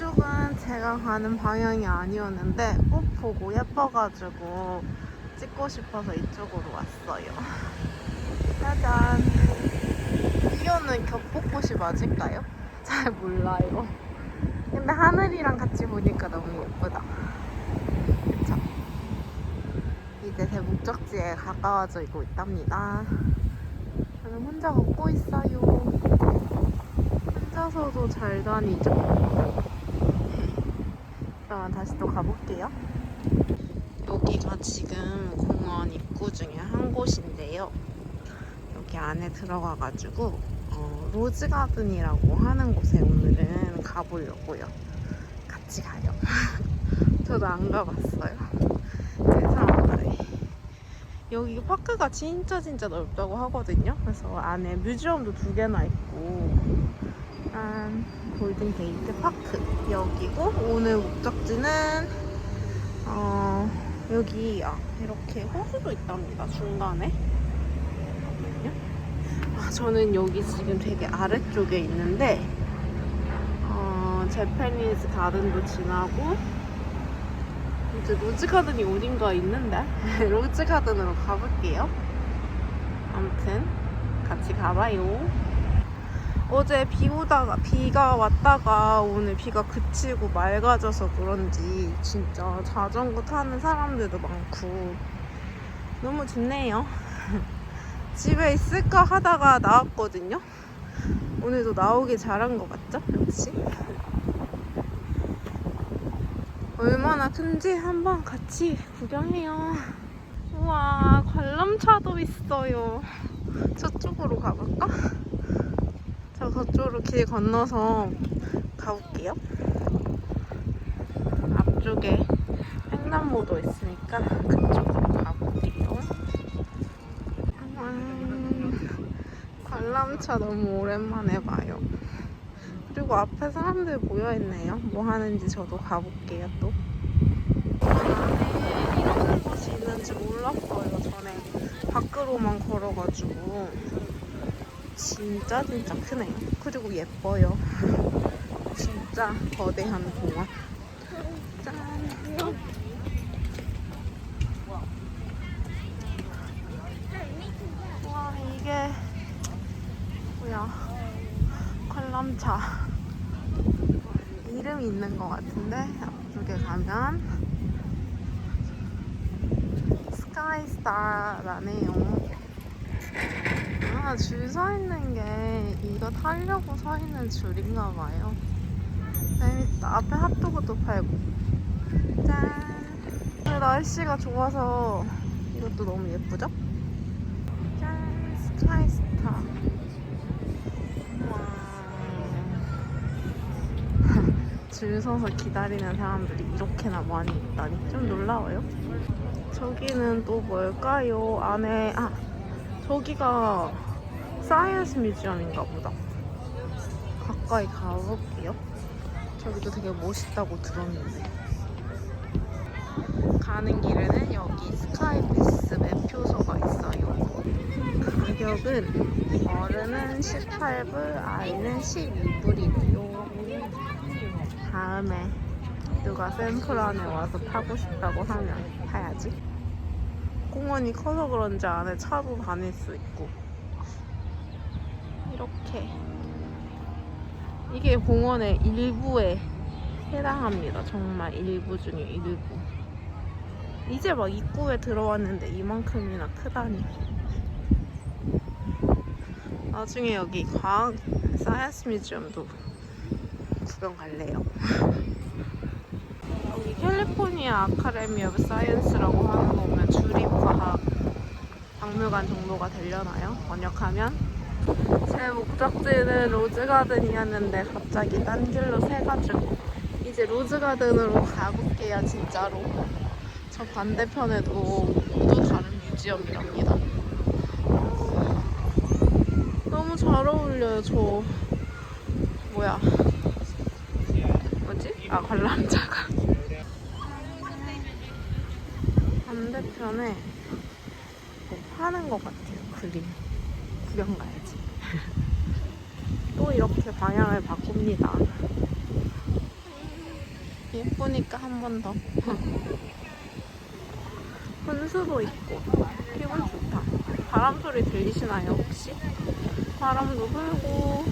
이쪽은 제가 가는 방향이 아니었는데 꽃 보고 예뻐가지고 찍고 싶어서 이쪽으로 왔어요. 짜잔. 이거는 겹벚꽃이 맞을까요? 잘 몰라요. 근데 하늘이랑 같이 보니까 너무 예쁘다. 그쵸? 이제 제 목적지에 가까워지고 있답니다. 저는 혼자 걷고 있어요. 혼자서도 잘 다니죠. 그러면 다시 또 가볼게요. 여기가 지금 공원 입구 중에 한 곳인데요. 여기 안에 들어가가지고 어, 로즈가든이라고 하는 곳에 오늘은 가보려고요. 같이 가요. 저도 안 가봤어요. 제 사람들이. 여기 파크가 진짜 진짜 넓다고 하거든요. 그래서 안에 뮤지엄도 두 개나 있고 한 골든 게이트 파크 여기고 오늘 목적지는 어 여기 아 이렇게 호수도 있답니다 중간에. 아 저는 여기 지금 되게 아래쪽에 있는데 어 제페니스 가든도 지나고 이제 로즈 가든이 어딘가 있는데 로즈 가든으로 가볼게요. 아무튼 같이 가봐요 어제 비 오다가 비가 왔다가 오늘 비가 그치고 맑아져서 그런지 진짜 자전거 타는 사람들도 많고 너무 좋네요. 집에 있을까 하다가 나왔거든요. 오늘도 나오길 잘한 것 같죠? 역시. 얼마나 큰지 한번 같이 구경해요. 우와, 관람차도 있어요. 저쪽으로 가볼까? 저 저쪽으로 길 건너서 가볼게요. 앞쪽에 횡단보도 있으니까 그쪽으로 가볼게요. 음, 관람차 너무 오랜만에 봐요. 그리고 앞에 사람들 모여있네요. 뭐 하는지 저도 가볼게요, 또. 안에 이런 곳이 있는지 몰랐어요, 전에. 밖으로만 걸어가지고. 진짜 진짜 크네요. 그리고 예뻐요. 진짜 거대한 공원. 짠. 와 이게 뭐야 관람차 이름이 있는 것 같은데 앞쪽에 가면 스카이스타라네요. 아, 줄 서 있는 게 이거 타려고 서 있는 줄인가 봐요. 재밌다. 앞에 핫도그도 팔고. 짠. 오늘 날씨가 좋아서 이것도 너무 예쁘죠? 짠. 스카이스타. 와. 줄 서서 기다리는 사람들이 이렇게나 많이 있다니 좀 놀라워요. 저기는 또 뭘까요? 안에 아 저기가 사이언스 뮤지엄인가 보다. 가까이 가볼게요. 저기도 되게 멋있다고 들었는데. 가는 길에는 여기 스카이패스 매표소가 있어요. 가격은 어른은 18불, 아이는 12불이고요. 다음에 누가 샘플안에 와서 타고 싶다고 하면 타야지. 공원이 커서 그런지 안에 차도 다닐 수 있고 이렇게 이게 공원의 일부에 해당합니다. 정말 일부 중에 일부. 이제 막 입구에 들어왔는데 이만큼이나 크다니. 나중에 여기 과학 사이언스 뮤지엄도 구경 갈래요. 여기 캘리포니아 아카데미 오브 사이언스라고 하는 거 보면 주립과학 박물관 정도가 되려나요? 번역하면 제 목적지는 로즈가든이었는데 갑자기 딴 길로 새가지고 이제 로즈가든으로 가볼게요 진짜로. 저 반대편에도 또 다른 뮤지엄이랍니다. 너무 잘 어울려요 저. 뭐야? 뭐지? 아 관람차가. 반대편에 뭐 파는 것 같아요 그림. 구경 가야지 또 이렇게 방향을 바꿉니다 예쁘니까 한 번 더. 분수도 있고 기분 좋다. 바람 소리 들리시나요 혹시? 바람도 불고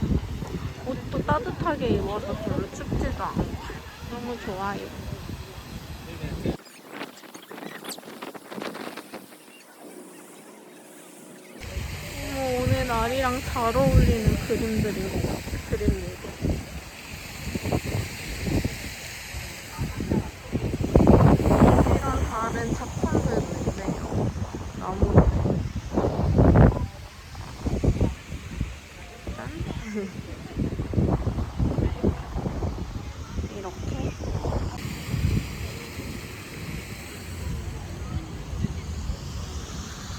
옷도 따뜻하게 입어서 별로 춥지도 않고 너무 좋아요. 어머, 오늘 날이랑 잘 어울리는 그림들도. 이런 다른 작품들도 있네요. 나무. 짠. 이렇게.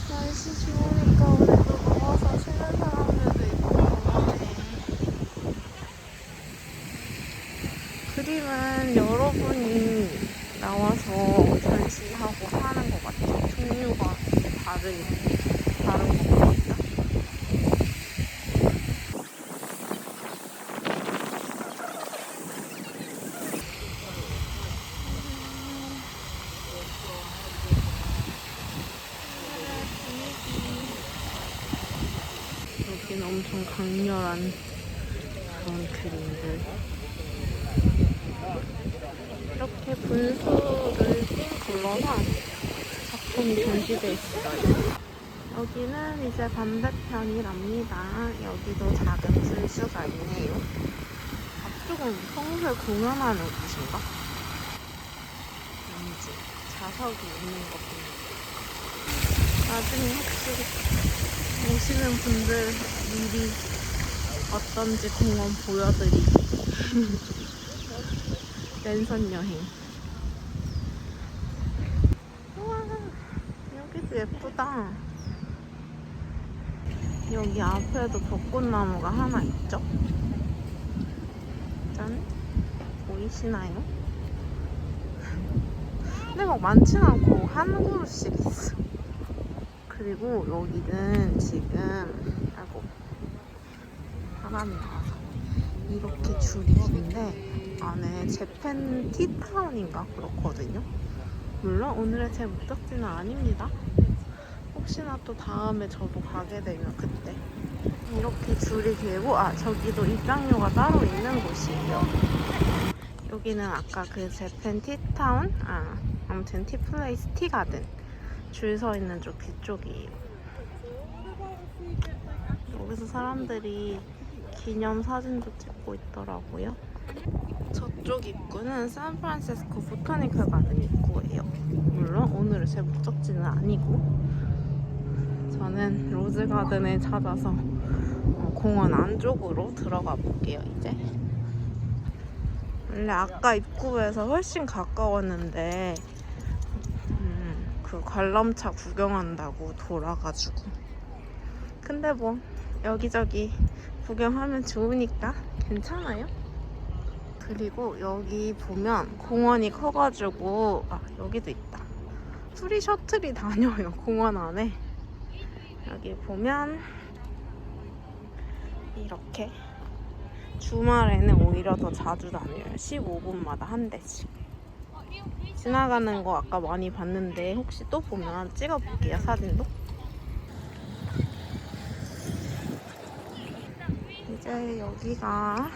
날씨 좋으니까 오늘도 나와서 쉬는 사람들도 있고 그러네. 그림은 여러분이 나와서 전시하고 하는 것 같아요. 종류가 다른, 다른 것 같다. 여기는 엄청 강렬한 그런 그림들. 이렇게 분수를 삥 둘러서 작품이 전시돼 있어요. 여기는 이제 반대편이랍니다. 여기도 작은 분수가 있네요. 앞쪽은 평소에 공연하는 곳인가? 왠지 자석이 있는 것 같아요. 나중에 혹시 오시는 분들 미리 어떤지 공원 보여드리기. 랜선 여행. 우와, 여기도 예쁘다. 여기 앞에도 벚꽃나무가 하나 있죠? 짠. 보이시나요? 근데 막 많진 않고 한 그루씩 있어. 그리고 여기는 지금, 아이고, 사람이 나와서. 이렇게 줄이 긴데, 안에 재팬 티타운인가 그렇거든요. 물론 오늘의 제 목적지는 아닙니다. 혹시나 또 다음에 저도 가게 되면 그때 이렇게 줄이 길고 아 저기도 입장료가 따로 있는 곳이에요. 여기는 아까 그 재팬 티타운 아 아무튼 티플레이스 티가든 줄 서 있는 쪽 뒤쪽이에요. 여기서 사람들이 기념 사진도 찍고 있더라고요. 저쪽 입구는 샌프란시스코 보타니컬 가든 입구예요. 물론 오늘은 제 목적지는 아니고 저는 로즈 가든을 찾아서 어, 공원 안쪽으로 들어가 볼게요. 이제 원래 아까 입구에서 훨씬 가까웠는데 음, 그 관람차 구경한다고 돌아가지고 근데 뭐 여기저기 구경하면 좋으니까 괜찮아요. 그리고 여기 보면 공원이 커가지고 아 여기도 있다. 프리 셔틀이 다녀요 공원 안에. 여기 보면 이렇게 주말에는 오히려 더 자주 다녀요. 15분마다 한 대씩. 지나가는 거 아까 많이 봤는데 혹시 또 보면 찍어볼게요 사진도. 이제 여기가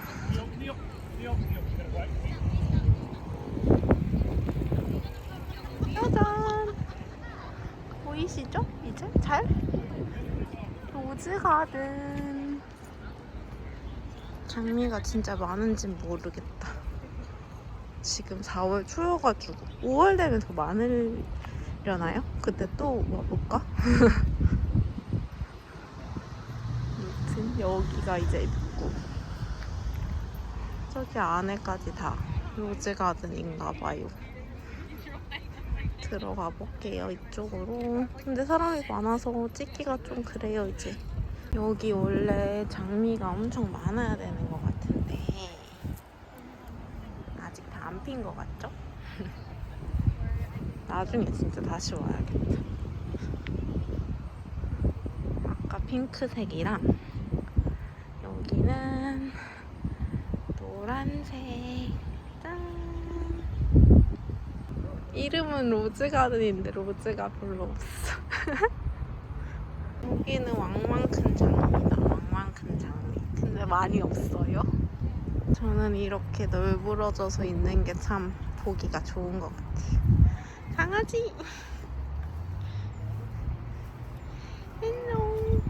짜잔 보이시죠? 이제 잘? 로즈 가든 장미가 진짜 많은지 모르겠다 지금 4월 초여가지고 5월 되면 더 많으려나요? 그때 또 와볼까? 아무튼 여기가 이제 입구 저기 안에까지 다 로즈 가든인가 봐요. 들어가 볼게요, 이쪽으로. 근데 사람이 많아서 찍기가 좀 그래요, 이제. 여기 원래 장미가 엄청 많아야 되는 것 같은데 아직 다 안 핀 것 같죠? 나중에 진짜 다시 와야겠다. 아까 핑크색이랑 여기는 노란색. 짠. 이름은 로즈가든인데 로즈가 별로 없어. 여기는 왕만큰 장미다. 왕만큰 장미. 근데 많이 없어요. 저는 이렇게 널브러져서 있는 게 참 보기가 좋은 것 같아요. 강아지. 헬로.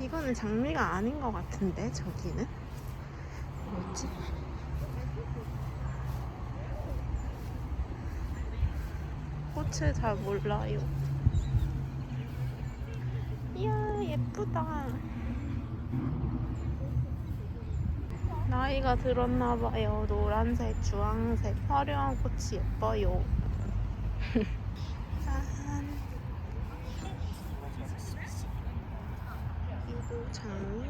이거는 장미가 아닌 것 같은데 저기는 뭐지? 꽃을 잘 몰라요. 이야 예쁘다. 나이가 들었나봐요. 노란색, 주황색, 화려한 꽃이 예뻐요. 짠. 그리고 장미.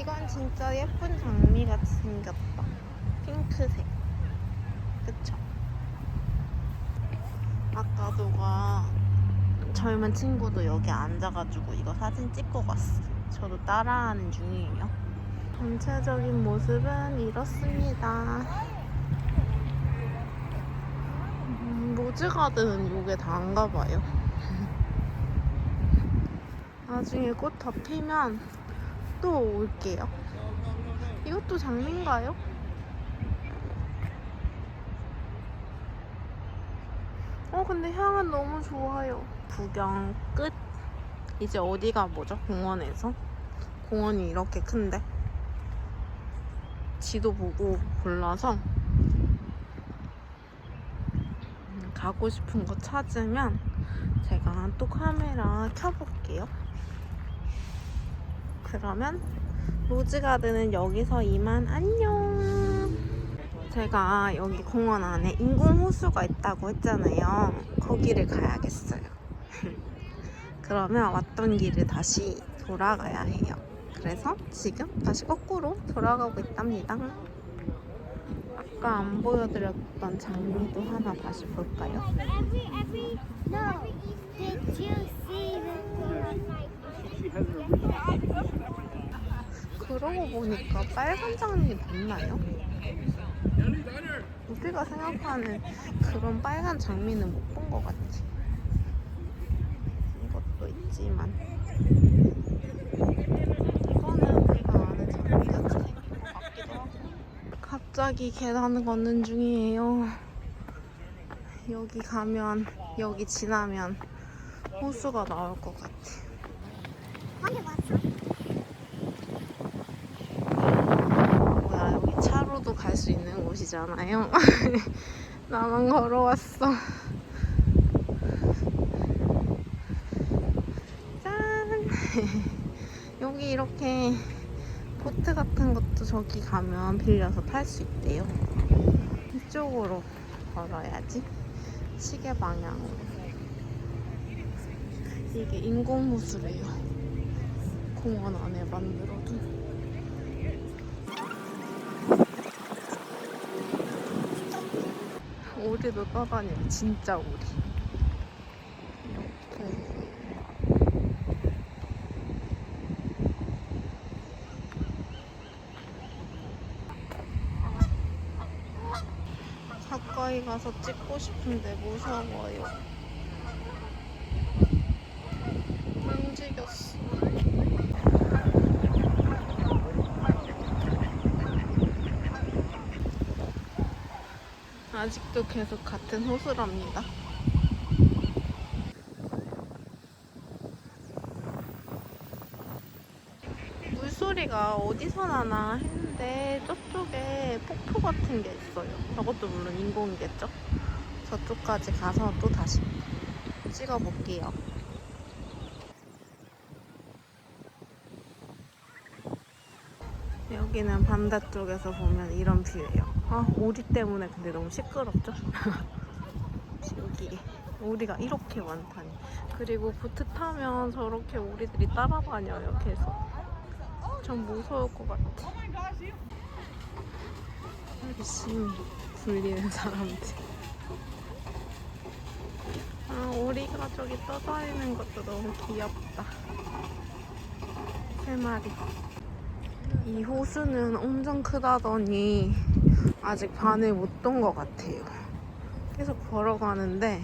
이건 진짜 예쁜 장미 같이 생겼다. 핑크색. 그쵸? 아까 누가 젊은 친구도 여기 앉아가지고 이거 사진 찍고 갔어. 저도 따라하는 중이에요. 전체적인 모습은 이렇습니다. 음, 로즈가든은 이게 다인가 봐요. 나중에 꽃 다 피면 또 올게요. 이것도 장미인가요? 근데 향은 너무 좋아요. 구경 끝. 이제 어디가 뭐죠? 공원에서? 공원이 이렇게 큰데 지도 보고 골라서 음, 가고 싶은 거 찾으면 제가 또 카메라 켜볼게요. 그러면 로즈가든은 여기서 이만 안녕. 제가 여기 공원 안에 인공호수가 있다고 했잖아요. 거기를 가야겠어요. 그러면 왔던 길을 다시 돌아가야 해요. 그래서 지금 다시 거꾸로 돌아가고 있답니다. 아까 안 보여드렸던 장미도 하나 다시 볼까요? 그러고 보니까 빨간 장미 맞나요? 우리가 생각하는 그런 빨간 장미는 못 본 것 같아. 이것도 있지만 이거는 우리가 아는 장미 같이 생긴 것 같기도 하고. 갑자기 계단 걷는 중이에요. 여기 가면 여기 지나면 호수가 나올 것 같아. 언제 왔어? 뭐야 여기 차로도 갈 수 있는 곳이잖아요. 나만 걸어왔어. 짠. 여기 이렇게 보트 같은 것도 저기 가면 빌려서 탈 수 있대요. 이쪽으로 걸어야지. 시계 방향으로. 이게 인공호수래요. 공원 안에 만들어둔. 오리도 떠다녀 진짜 오리 이렇게. 가까이 가서 찍고 싶은데 무서워요 움직였어 아직도 계속 같은 호수랍니다. 물소리가 어디서 나나 했는데 저쪽에 폭포 같은 게 있어요. 저것도 물론 인공이겠죠? 저쪽까지 가서 또 다시 찍어볼게요. 여기는 반대쪽에서 보면 이런 뷰예요. 아, 오리 때문에 근데 너무 시끄럽죠? 여기 오리가 이렇게 많다니. 그리고 보트 타면 저렇게 오리들이 따라다녀요, 계속. 전 무서울 것 같아. 열심히 굴리는 사람들. 아, 오리가 저기 떠다니는 것도 너무 귀엽다. 세 마리. 이 호수는 엄청 크다더니 아직 반을 못돈 것 같아요. 계속 걸어가는데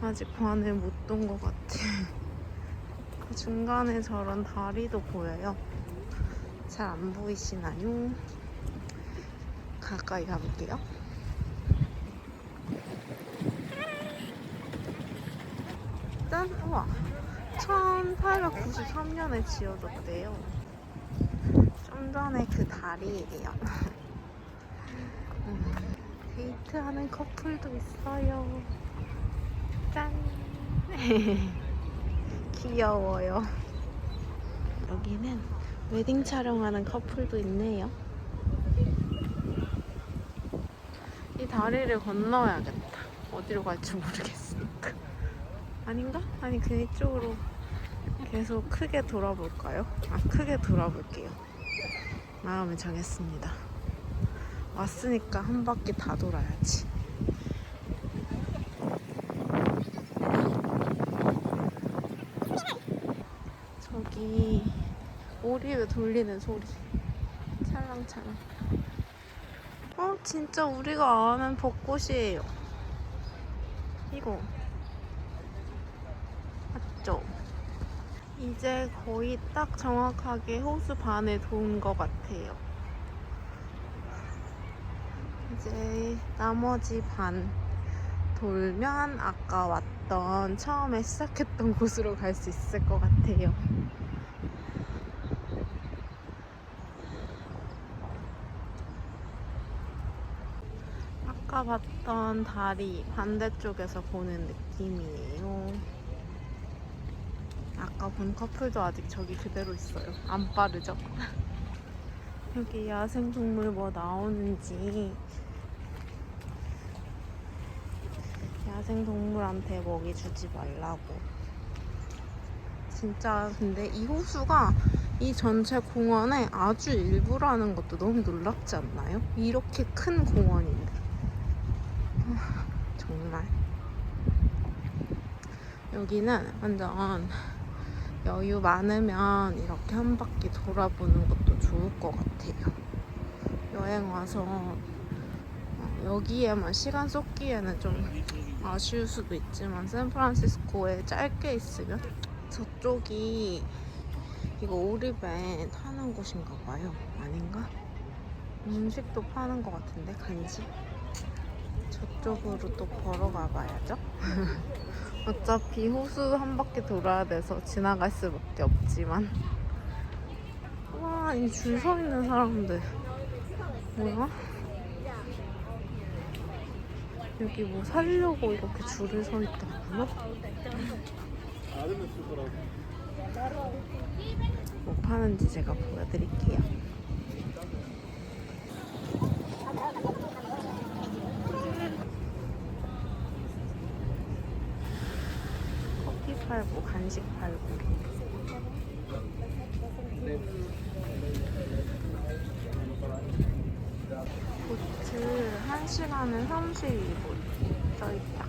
아직 반을 못돈 것 같아. 그 중간에 저런 다리도 보여요. 잘 안 보이시나요? 가까이 가볼게요. 짠! 우와! 1893년에 지어졌대요. 좀 전에 그 다리예요. 음, 데이트하는 커플도 있어요. 짠! 귀여워요. 여기는 웨딩 촬영하는 커플도 있네요. 이 다리를 건너야겠다. 어디로 갈지 모르겠으니까. 아닌가? 아니 그 이쪽으로 계속 크게 돌아볼까요? 아 크게 돌아볼게요. 마음을 정했습니다. 왔으니까 한 바퀴 다 돌아야지. 저기 오리를 돌리는 소리. 찰랑찰랑. 어 진짜 우리가 아는 벚꽃이에요. 이거. 맞죠? 이제 거의 딱 정확하게 호수 반에 도운 것 같아요. 이제 나머지 반 돌면 아까 왔던 처음에 시작했던 곳으로 갈 수 있을 것 같아요. 아까 봤던 다리 반대쪽에서 보는 느낌이에요. 아까 본 커플도 아직 저기 그대로 있어요. 안 빠르죠? 여기 야생동물 뭐 나오는지 야생동물한테 먹이 주지 말라고. 진짜 근데 이 호수가 이 전체 공원의 아주 일부라는 것도 너무 놀랍지 않나요? 이렇게 큰 공원인데. 아, 정말. 여기는 완전 여유 많으면 이렇게 한 바퀴 돌아보는 것도 좋을 것 같아요. 여행 와서 어, 여기에만 시간 쏟기에는 좀 아쉬울 수도 있지만 샌프란시스코에 짧게 있으면 저쪽이 이거 오리배 타는 곳인가 봐요. 아닌가? 음식도 파는 것 같은데 간식? 저쪽으로 또 걸어가 봐야죠. 어차피 호수 한 바퀴 돌아야 돼서 지나갈 수밖에 없지만 와, 이 줄 서 있는 사람들 뭐야? 여기 뭐 살려고 이렇게 줄을 서 있다고요? 뭐 파는지 제가 보여드릴게요. 커피 팔고 간식 팔고 보트 1시간에 32분 써있다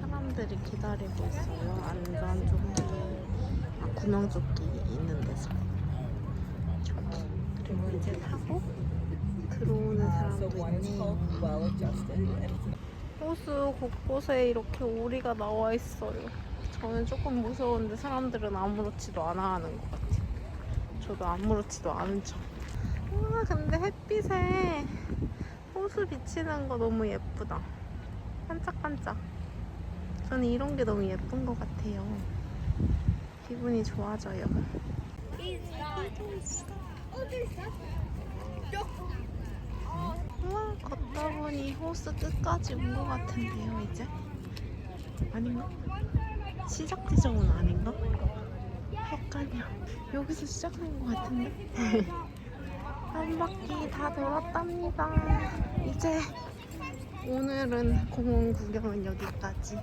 사람들이 기다리고 있어요 안전 조끼 아 구명 조끼 있는 데서 저기 그리고 이제 타고 들어오는 사람도 있네요 호수 곳곳에 이렇게 오리가 나와 있어요. 저는 조금 무서운데 사람들은 아무렇지도 않아 하는 것 같아요. 저도 아무렇지도 않은 척. 와, 근데 햇빛에 호수 비치는 거 너무 예쁘다. 반짝반짝. 저는 이런 게 너무 예쁜 것 같아요. 기분이 좋아져요. 우와, 걷다 보니 호수 끝까지 온 것 같은데요, 이제? 아닌가? 시작 지점은 아닌가? 헷갈려. 여기서 시작한 것 같은데? 한 바퀴 다 돌았답니다. 이제 오늘은 공원 구경은 여기까지.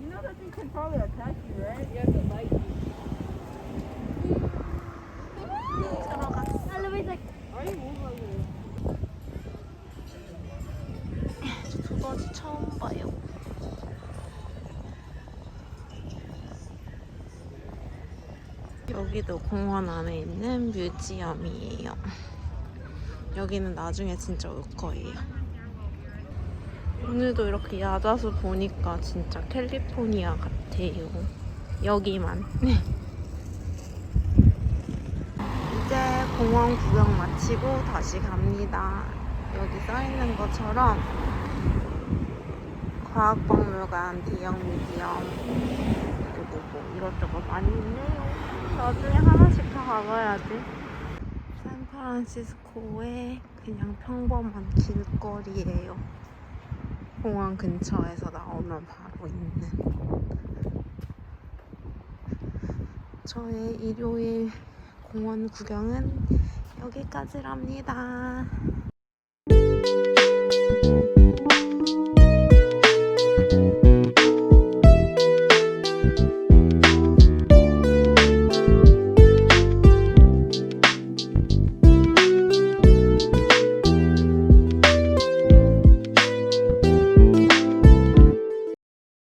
You know that thing can probably attack you, right? You have to like. 들어갔어. Elevator's like, Why are you moving like this? 두더지 강아지 처음 봐요. 여기도 공원 안에 있는 뮤지엄이에요. 여기는 나중에 진짜 올 거예요. 오늘도 이렇게 야자수 보니까 진짜 캘리포니아 같아요. 여기만. 이제 공원 구경 마치고 다시 갑니다. 여기 써 있는 것처럼 과학박물관, 대형 뮤지엄 그리고 뭐 이것저것 많이 있네요. 나중에 하나씩 다 가봐야지. 샌프란시스코의 그냥 평범한 길거리예요. 공원 근처에서 나오면 바로 있는. 저의 일요일 공원 구경은 여기까지랍니다.